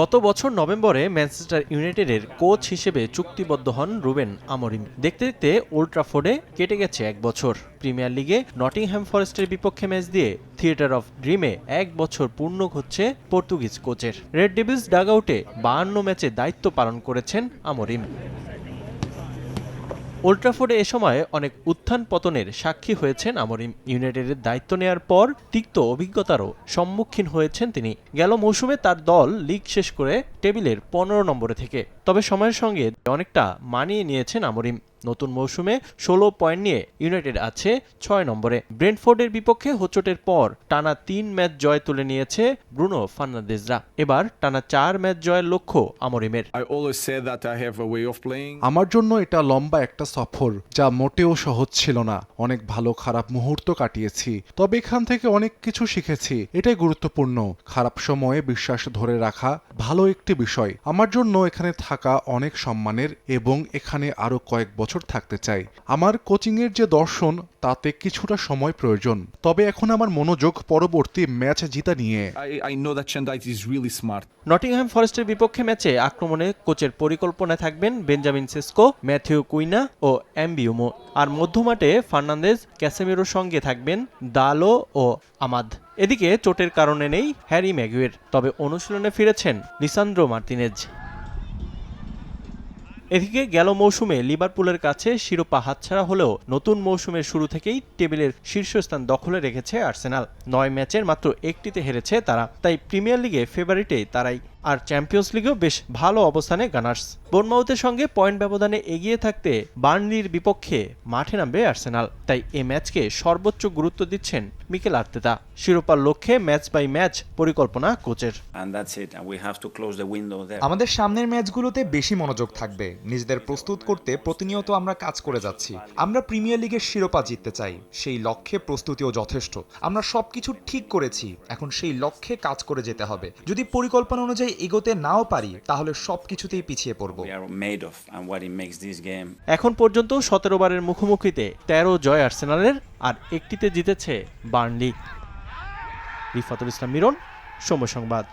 গত বছর নভেম্বরে ম্যানচেস্টার ইউনাইটেডের কোচ হিসেবে চুক্তিবদ্ধ হন রুবেন আমরিম দেখতে দেখতে ওল্ট্রাফোর্ডে কেটে গেছে এক বছর। প্রিমিয়ার লিগে নটিংহ্যাম ফরেস্টের বিপক্ষে ম্যাচ দিয়ে থিয়েটার অফ ড্রিমে এক বছর পূর্ণ হচ্ছে পর্তুগিজ কোচের। রেড ডেভিলস ডাগআউটে বাহান্ন ম্যাচে দায়িত্ব পালন করেছেন আমরিম ওল্ট্রাফোর্ডে এ সময় অনেক উত্থান পতনের সাক্ষী হয়েছেন আমরিম ইউনাইটেডের দায়িত্ব নেয়ার পর তিক্ত অভিজ্ঞতারও সম্মুখীন হয়েছেন তিনি। গেল মৌসুমে তার দল লিগ শেষ করে টেবিলের পনেরো নম্বরে থেকে। তবে সময়ের সঙ্গে অনেকটা মানিয়ে নিয়েছেন আমরিম নতুন মৌসুমে ষোলো পয়েন্ট নিয়ে ইউনাইটেড আছে ছয় নম্বরে। ব্রেন্টফোর্ডের বিপক্ষে হোচটের পর টানা তিন ম্যাচ জয় তুলে নিয়েছে ব্রুনো ফার্নান্দেজরা। এবার টানা চার ম্যাচ জয়ের লক্ষ্য আমরিমের. আমার জন্য এটা লম্বা একটা সফর যা মোটেও সহজ ছিল না। অনেক ভালো খারাপ মুহূর্ত কাটিয়েছি তবে এখান থেকে অনেক কিছু শিখেছি। এটাই গুরুত্বপূর্ণ। খারাপ সময়ে বিশ্বাস ধরে রাখা ভালো একটি বিষয়। আমার জন্য এখানে থাকা অনেক সম্মানের এবং এখানে আরও কয়েক বছর থাকতে চাই। আমার কোচিংয়ের যে দর্শন তাতে কিছুটা সময় প্রয়োজন। তবে এখন আমার মনোযোগ পরবর্তী ম্যাচ জিতা নিয়ে. নটিংহ্যাম ফরেস্টের বিপক্ষে ম্যাচে আক্রমণে কোচের পরিকল্পনায় থাকবেন বেঞ্জামিন সেস্কো ম্যাথিউ কুইনা ও অ্যাম্বিউমো আর মধ্যমাঠে ফার্নান্দেজ ক্যাসেমিরোর সঙ্গে থাকবেন দালো ও আমাদ। এদিকে চোটের কারণে নেই হ্যারি ম্যাগুয়ের তবে অনুশীলনে ফিরেছেন লিসান্দ্রো মার্তিনেজ। এদিকে গেল মৌসুমে লিভারপুলের কাছে শিরোপা হাতছাড়া হলেও নতুন মৌসুমের শুরু থেকেই টেবিলের শীর্ষস্থান দখলে রেখেছে আর্সেনাল। নয় ম্যাচের মাত্র একটিতে হেরেছে তারা। তাই প্রিমিয়ার লিগে ফেভারিটে তারাই আর চ্যাম্পিয়ন্স লিগেও বেশ ভালো অবস্থানে গানার্স বোর্নমাউথের সঙ্গে পয়েন্ট ব্যবধানে এগিয়ে থাকতে বার্নলির বিপক্ষে মাঠে নামবে আর্সেনাল তাই এ ম্যাচকে সর্বোচ্চ গুরুত্ব দিচ্ছেন মিকেল আর্তেতা শিরোপার লক্ষ্যে ম্যাচ বাই ম্যাচ পরিকল্পনা কোচের. আমাদের সামনের ম্যাচগুলোতে বেশি মনোযোগ থাকবে। নিজেদের প্রস্তুত করতে প্রতিনিয়ত আমরা কাজ করে যাচ্ছি। আমরা প্রিমিয়ার লিগের শিরোপা জিততে চাই। সেই লক্ষ্যে প্রস্তুতিও যথেষ্ট। আমরা সবকিছু ঠিক করেছি। এখন সেই লক্ষ্যে কাজ করে যেতে হবে। যদি পরিকল্পনা অনুযায়ী এগোতে নাও পারি তাহলে সব কিছুতেই পিছিয়ে পড়ব। এখন পর্যন্ত সতেরো বারের মুখোমুখিতে তেরো জয় আর্সেনালের আর একটিতে জিতেছে বার্নলি। রিফাতুল ইসলাম মিরন সময় সংবাদ।